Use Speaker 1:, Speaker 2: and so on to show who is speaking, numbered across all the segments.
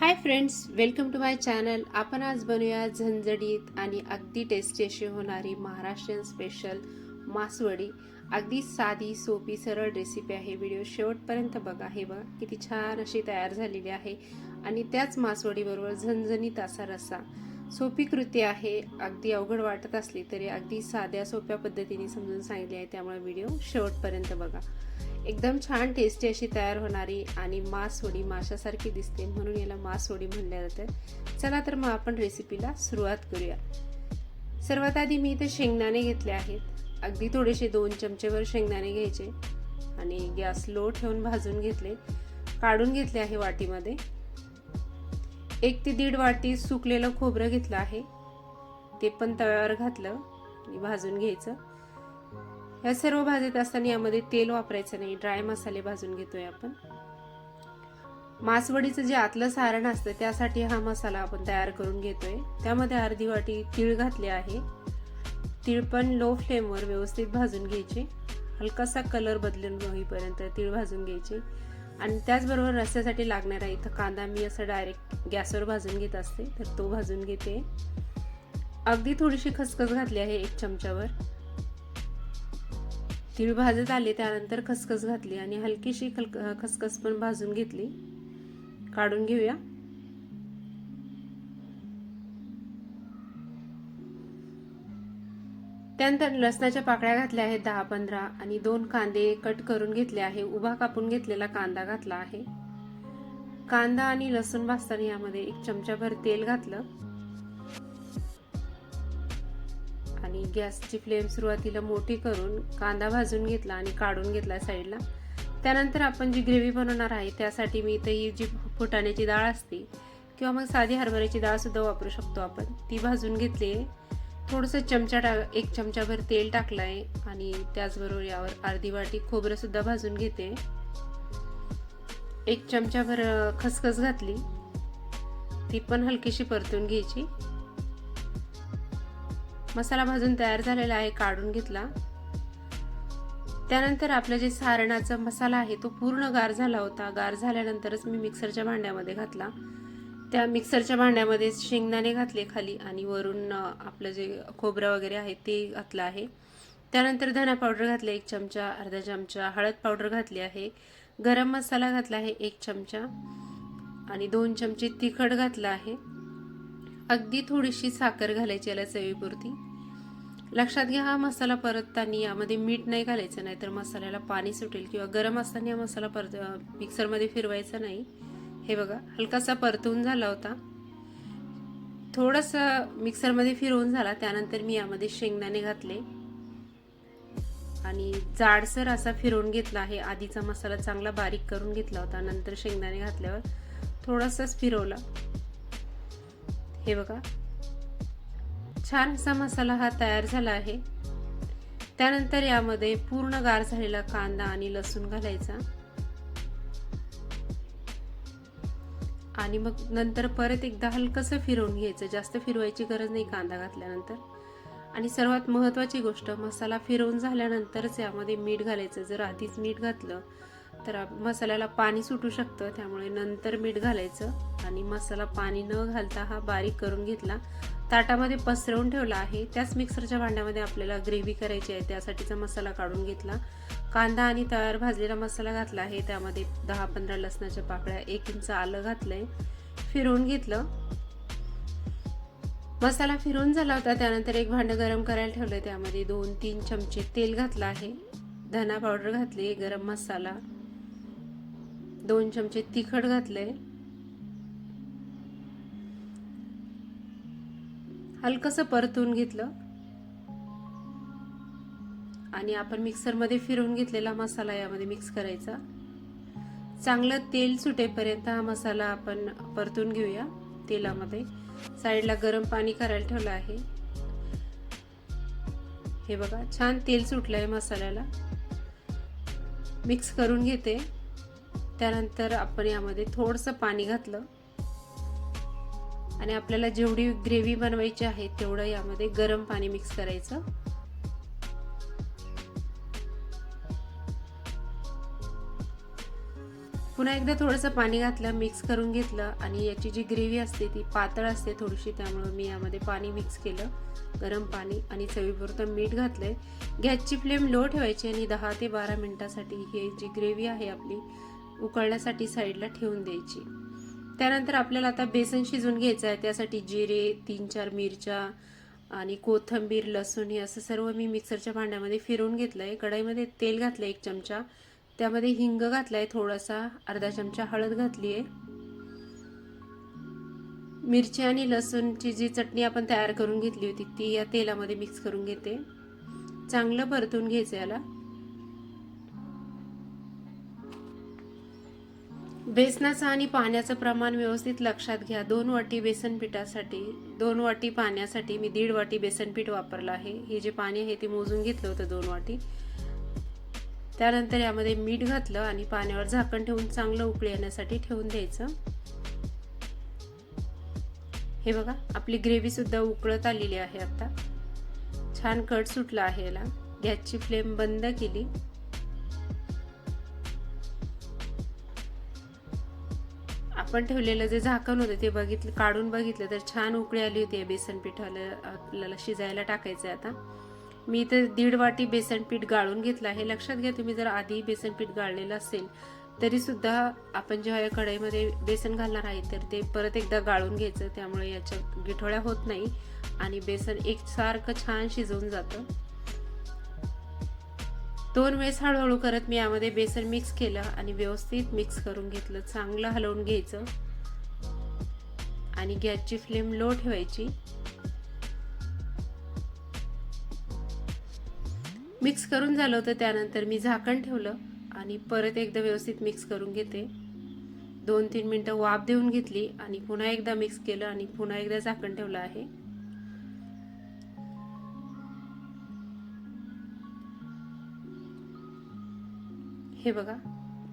Speaker 1: Hi friends welcome to my channel आपण आज बनवूया झणझडीत आणि अगदी टेस्टी अशी होणारी महाराष्ट्रीयन स्पेशल मासवडी. अगदी साधी सोपी सरळ रेसिपी आहे. व्हिडिओ शेवटपर्यंत बघा. हे बघा किती छान अशी तयार झालेली आहे. आणि त्याच मासवडीबरोबर झणझणीत असा रस्सा. सोपी कृती आहे. अगदी अवघड वाटत असली तरी अगदी साध्या सोप्या पद्धतीने समजून सांगितली आहे. त्यामुळे व्हिडिओ शेवटपर्यंत बघा. एकदम छान टेस्टी अशी तयार होणारी आणि मासवडी माशासारखी दिसते म्हणून याला मासवडी म्हणल्या जाते चला तर मग आपण रेसिपीला सुरुवात करूया. सर्वात आधी मी इथे शेंगदाणे घेतले आहेत. अगदी थोडेसे दोन चमचेवर शेंगदाणे घ्यायचे आणि गॅस लो ठेवून भाजून घेतले. काढून घेतले आहे वाटीमध्ये. एक ते दीड वाटी सुकलेलं खोबरं घेतलं आहे. ते पण तव्यावर घातलं आणि भाजून घ्यायचं. या सर्व भाजत असताना यामध्ये तेल वापरायचं नाही. ड्राय मसाले भाजून घेतोय आपण. मासवडीचं जे आतलं सारण असतं त्यासाठी हा मसाला आपण तयार करून घेतोय. त्यामध्ये अर्धी वाटी तीळ घातले आहे. तीळ पण लो फ्लेमवर व्यवस्थित भाजून घ्यायचे. हलकासा कलर बदलून होईपर्यंत तीळ भाजून घ्यायचे. आणि त्याचबरोबर रस्त्यासाठी लागणारा इथं कांदा मी असं डायरेक्ट गॅसवर भाजून घेत असते तर तो भाजून घेते. अगदी थोडीशी खसखस घातली आहे एक चमच्यावर तीळ भाजत आले त्यानंतर खसखस घातली आणि हलकीशी खसखस पण भाजून घेतली. काढून घेऊया. त्यानंतर लसणाच्या पाकळ्या घातल्या आहेत दहा पंधरा आणि दोन कांदे कट करून घेतले आहे. उभा कापून घेतलेला कांदा घातला आहे. कांदा आणि लसूण भाजताना यामध्ये एक चमचाभर तेल घातलं. आणि गॅसची फ्लेम सुरुवातीला मोठी करून कांदा भाजून घेतला आणि काढून घेतला साईडला. त्यानंतर आपण जी ग्रेव्ही बनवणार आहे त्यासाठी मी इथं ही जी फुटाण्याची डाळ असते किंवा मग साधी हरभऱ्याची डाळसुद्धा वापरू शकतो आपण. ती भाजून घेतली आहे. थोडंसं चमचा टा एक चमचाभर तेल टाकलं आहे आणि त्याचबरोबर यावर अर्धी वाटी खोबरंसुद्धा भाजून घेते. एक चमचाभर खसखस घातली. ती पण हलकीशी परतून घ्यायची. मसाला भाजून तयार झालेला आहे काढून घेतला. त्यानंतर आपलं जे सारणाचा मसाला आहे तो पूर्ण गार झाला होता. गार झाल्यानंतरच मी मिक्सरच्या भांड्यामध्ये घातला. त्या मिक्सरच्या भांड्यामध्ये शेंगदाणे घातले खाली आणि वरून आपलं जे खोबरं वगैरे आहे ते घातलं आहे. त्यानंतर धना पावडर घातले एक चमचा अर्धा चमचा. हळद पावडर घातली आहे. गरम मसाला घातला आहे एक चमचा. आणि दोन चमचे तिखट घातलं आहे. अगदी थोडीशी साखर घालायची याला चवीपुरती. लक्षात घ्या हा मसाला परतताना यामध्ये मीठ नाही घालायचं नाही तर मसाल्याला पाणी सुटेल किंवा गरम असताना हा मसाला परत मिक्सरमध्ये फिरवायचा नाही. हे बघा हलकासा परतून झाला होता. थोडंसं मिक्सरमध्ये फिरवून झाला त्यानंतर मी यामध्ये शेंगदाणे घातले. आणि जाडसर असा फिरवून घेतला आहे. आधीचा मसाला चांगला बारीक करून घेतला होता नंतर शेंगदाणे घातल्यावर थोडासाच फिरवला. हे बघा. छान असा मसाला हा तयार झाला आहे. त्यानंतर यामध्ये पूर्ण गार झालेला कांदा आणि लसूण घालायचा. आणि मग नंतर परत एकदा हलकंसं फिरवून घ्यायचं. जास्त फिरवायची गरज नाही कांदा घातल्यानंतर. आणि सर्वात महत्त्वाची गोष्ट मसाला फिरवून झाल्यानंतरच यामध्ये मीठ घालायचं. जर आधीच मीठ घातलं तर मसाल्याला पाणी सुटू शकतं त्यामुळे नंतर मीठ घालायचं. आणि मसाला पाणी न घालता हा बारीक करून घेतला. ताटामध्ये पसरवून ठेवला आहे. त्याच मिक्सरच्या भांड्यामध्ये आपल्याला ग्रेव्ही करायची आहे. त्यासाठीचा मसाला काढून घेतला. कांदा आणि तयार भाजलेला मसाला घातला आहे. त्यामध्ये दहा पंधरा लसणाच्या पाकळ्या एक इंच आलं घातलंय. फिरवून घेतलं. मसाला फिरवून झाला होता. त्यानंतर एक भांडं गरम करायला ठेवलं त्यामध्ये दोन तीन चमचे तेल घातलं आहे. धना पावडर घातली गरम मसाला. दोन चमचे तिखट घातले हलकस परतून घेतलं. आणि आपण मिक्सरमध्ये फिरवून घेतलेला मसाला यामध्ये मिक्स करायचा. चांगलं तेल सुटेपर्यंत हा मसाला आपण परतून घेऊया तेलामध्ये. साईडला गरम पाणी करायला ठेवलं आहे. हे बघा छान तेल सुटलं आहे मसाल्याला. मिक्स करून घेते. त्यानंतर आपण यामध्ये थोडंसं पाणी घातलं. आणि आपल्याला जेवढी ग्रेव्ही बनवायची आहे तेवढं यामध्ये गरम पाणी मिक्स करायचं. पुन्हा एकदा थोडंसं पाणी घातलं मिक्स करून घेतलं आणि याची जी ग्रेव्ही असते ती पातळ असते थोडीशी त्यामुळं मी यामध्ये पाणी मिक्स केलं. गरम पाणी आणि चवीपुरतं मीठ घातलंय. गॅसची फ्लेम लो ठेवायची आणि दहा ते बारा मिनिटासाठी ही जी ग्रेव्ही आहे आपली उकळण्यासाठी साईडला ठेवून द्यायची. त्यानंतर आपल्याला आता बेसन शिजवून घ्यायचं आहे. त्यासाठी जिरे तीन चार मिरच्या आणि कोथंबीर लसूण हे असं सर्व मी मिक्सरच्या भांड्यामध्ये फिरवून घेतलं आहे कढईमध्ये तेल घातलं आहे एक चमचा. त्यामध्ये हिंग घातला आहे थोडासा. अर्धा चमचा हळद घातली आहे मिरची आणि लसूणची जी चटणी आपण तयार करून घेतली होती ती या तेलामध्ये मिक्स करून घेते. चांगलं परतून घ्यायचं याला. बेसनाचं आणि पाण्याचं प्रमाण व्यवस्थित लक्षात घ्या. दोन वाटी बेसन पिठासाठी दोन वाटी पाण्यासाठी मी दीड वाटी बेसन पीठ वापरलं आहे. हे जे पाणी आहे ते मोजून घेतलं होतं दोन वाटी. त्यानंतर यामध्ये मीठ घातलं आणि पाण्यावर झाकण ठेवून चांगलं उकळी येण्यासाठी ठेवून द्यायचं. हे बघा आपली ग्रेव्ही सुद्धा उकळत आलेली आहे आता. छान कट सुटला आहे याला. गॅसची फ्लेम बंद केली. आपण ठेवलेलं जे झाकण होतं ते बघितलं काढून बघितलं तर छान उकळी आली होती बेसन पिठाला आपल्याला शिजायला टाकायचं आहे आता. मी इथे दीड वाटी बेसन पीठ गाळून घेतलं आहे. लक्षात घ्या तुम्ही जर आधी बेसन पीठ गाळलेलं असेल तरी सुद्धा आपण जेव्हा या कढईमध्ये बेसन घालणार आहे तर ते परत एकदा गाळून घ्यायचं. त्यामुळे याच्या गिठोळ्या होत नाही आणि बेसन एकसारखं छान शिजवून जातं. दोन वेळेस हळूहळू करत मी यामध्ये बेसन मिक्स केलं आणि व्यवस्थित मिक्स करून घेतलं. चांगलं हलवून घ्यायचं. आणि गॅसची फ्लेम लो ठेवायची. मिक्स करून झालं होतं त्यानंतर मी झाकण ठेवलं आणि परत एकदा व्यवस्थित मिक्स करून घेते. दोन तीन मिनटं वाफ देऊन घेतली आणि पुन्हा एकदा मिक्स केलं आणि पुन्हा एकदा झाकण ठेवलं आहे. हे बघा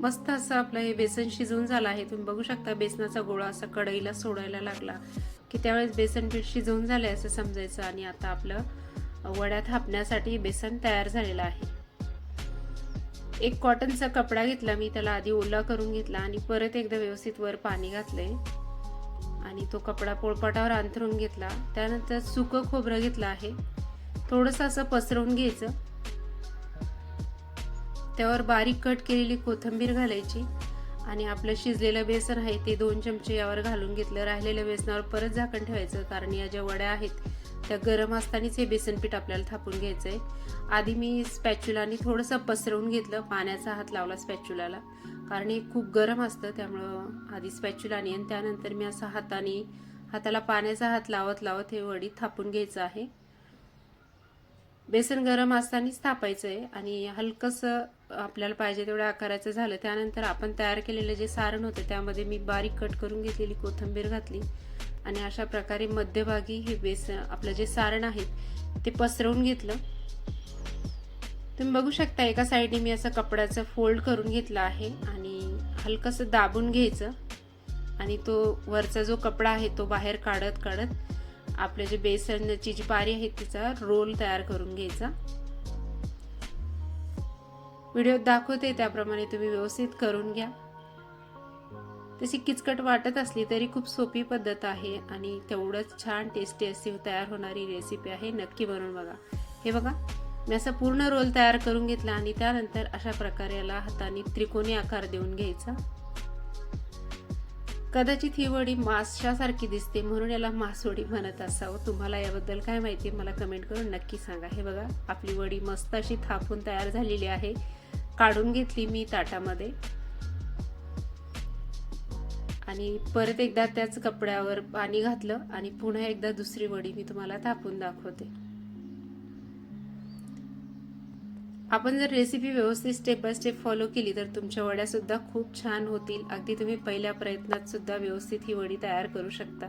Speaker 1: मस्त असं आपलं हे बेसन शिजवून झालं आहे. तुम्ही बघू शकता बेसनाचा गोळा असा कढईला सोडायला लागला की त्यावेळेस बेसन पीठ शिजवून आहे असं समजायचं आणि आता आपलं वड्या थापण्यासाठी बेसन तयार झालेलं आहे. एक कॉटनचा कपडा घेतला मी त्याला आधी ओला करून घेतला आणि परत एकदा व्यवस्थित वर पाणी घातले आणि तो कपडा पोळपाटावर अंथरून घेतला. त्यानंतर सुकं खोबरं घेतलं आहे. थोडंसं असं पसरवून घ्यायचं. त्यावर बारीक कट केलेली कोथिंबीर घालायची आणि आपलं शिजलेलं बेसन आहे ते दोन चमचे यावर घालून घेतलं. राहिलेल्या बेसनावर परत झाकण ठेवायचं कारण या ज्या वड्या आहेत त्या गरम असतानाच हे बेसन पीठ आपल्याला थापून घ्यायचं आहे आधी मी स्पॅच्युलाने थोडंसं पसरवून घेतलं पाण्याचा हात लावला स्पॅच्युलाला कारण हे खूप गरम असतं त्यामुळं आधी स्पॅच्युलाने आणि त्यानंतर मी असं हाताने हाताला पाण्याचा हात लावत लावत हे वडी थापून घ्यायचं आहे. बेसन गरम असतानाच थापायचं आहे आणि हलकंसं आपल्याला पाहिजे तेवढ्या आकाराचं झालं. त्यानंतर आपण तयार केलेलं जे सारण होतं त्यामध्ये मी बारीक कट करून घेतलेली कोथिंबीर घातली आणि अशा प्रकारे मध्यभागी हे बेसन आपलं जे सारण आहे ते पसरवून घेतलं. तुम्ही बघू शकता एका साईडने मी असं कपड्याचं फोल्ड करून घेतलं आहे आणि हलकंसं दाबून घ्यायचं आणि तो वरचा जो कपडा आहे तो बाहेर काढत काढत आपले जे बेसनची जी पारी आहे तिचा रोल तयार करून घ्यायचा. व्हिडिओत दाखवते त्याप्रमाणे तुम्ही व्यवस्थित करून घ्या. तशी किचकट वाटत असली तरी खूप सोपी पद्धत आहे आणि तेवढंच छान टेस्टी अशी तयार होणारी रेसिपी आहे नक्की बनवून बघा. हे बघा मी असा पूर्ण रोल तयार करून घेतला आणि त्यानंतर अशा प्रकारे याला हाताने त्रिकोणी आकार देऊन घ्यायचा. कदाचित ही वडी माशासारखी दिसते म्हणून याला मासवडी म्हणत असावं. तुम्हाला याबद्दल काय माहिती मला कमेंट करून नक्की सांगा. हे बघा आपली वडी मस्त अशी थापून तयार झालेली आहे. काढून घेतली मी ताटामध्ये. आणि परत एकदा त्याच कपड्यावर पाणी घातलं आणि पुन्हा एकदा दुसरी वडी मी तुम्हाला थापून दाखवते. आपण जर रेसिपी व्यवस्थित स्टेप बाय स्टेप फॉलो केली तर तुमच्या वड्यासुद्धा खूप छान होतील. अगदी तुम्ही पहिल्या प्रयत्नात सुद्धा व्यवस्थित ही वडी तयार करू शकता.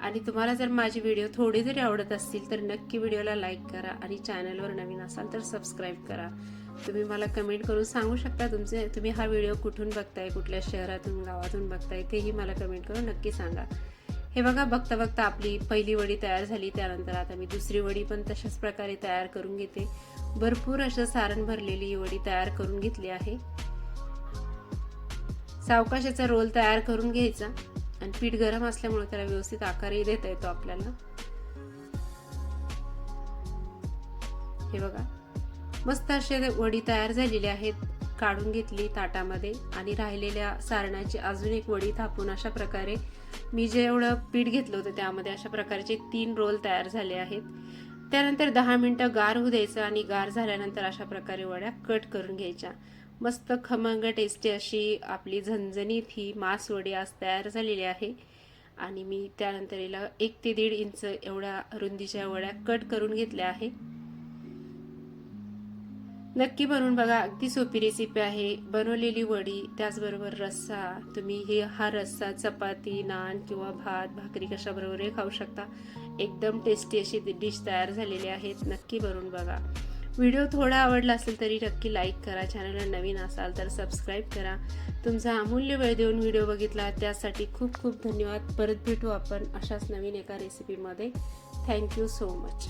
Speaker 1: आणि तुम्हाला जर माझे व्हिडिओ थोडे जरी आवडत असतील तर नक्की व्हिडिओला लाईक करा आणि चॅनलवर नवीन असाल तर सबस्क्राईब करा. तुम्ही मला कमेंट करून सांगू शकता तुमचे तुम्ही हा व्हिडिओ कुठून बघताय कुठल्या शहरातून गावातून बघताय तेही मला कमेंट करून नक्की सांगा. हे बघा बघता बघता आपली पहिली वडी तयार झाली. त्यानंतर आता मी दुसरी वडी पण तशाच प्रकारे तयार करून घेते. भरपूर असं सारण भरलेली ही वडी तयार करून घेतली आहे. सावकाशाचा रोल तयार करून घ्यायचा आणि पीठ गरम असल्यामुळे त्याला व्यवस्थित आकारही देता येतो आपल्याला. हे बघा मस्त असे वडी तयार झालेली आहेत काढून घेतली ताटामध्ये आणि राहिलेल्या सारणाची अजून एक वडी थापून अशा प्रकारे मी जे एवढं पीठ घेतलं होतं त्यामध्ये अशा प्रकारचे तीन रोल तयार झाले आहेत. त्यानंतर दहा मिनटं गार होऊ द्यायचं आणि गार झाल्यानंतर अशा प्रकारे वड्या कट करून घ्यायच्या. मस्त खमंग टेस्टी अशी आपली झणझणीत ही मासवडी आज तयार झालेली आहे. आणि मी त्यानंतर हिला एक ते दीड इंच एवढ्या रुंदीच्या वड्या कट करून घेतल्या आहे. नक्की बनवून बघा अगदी सोपी रेसिपी आहे. बनवलेली वडी त्याचबरोबर रस्सा. तुम्ही हे हा रस्सा चपाती नान किंवा भात भाकरी कशाबरोबरही खाऊ शकता. एकदम टेस्टी अशी डिश तयार झालेली आहेत. नक्की भरून बघा. व्हिडिओ थोडा आवडला असेल तरी नक्की लाईक करा. चॅनलला नवीन असाल तर सबस्क्राईब करा. तुमचा अमूल्य वेळ देऊन व्हिडिओ बघितला. त्यासाठी खूप खूप धन्यवाद. परत भेटू आपण अशाच नवीन एका रेसिपीमध्ये थँक्यू सो मच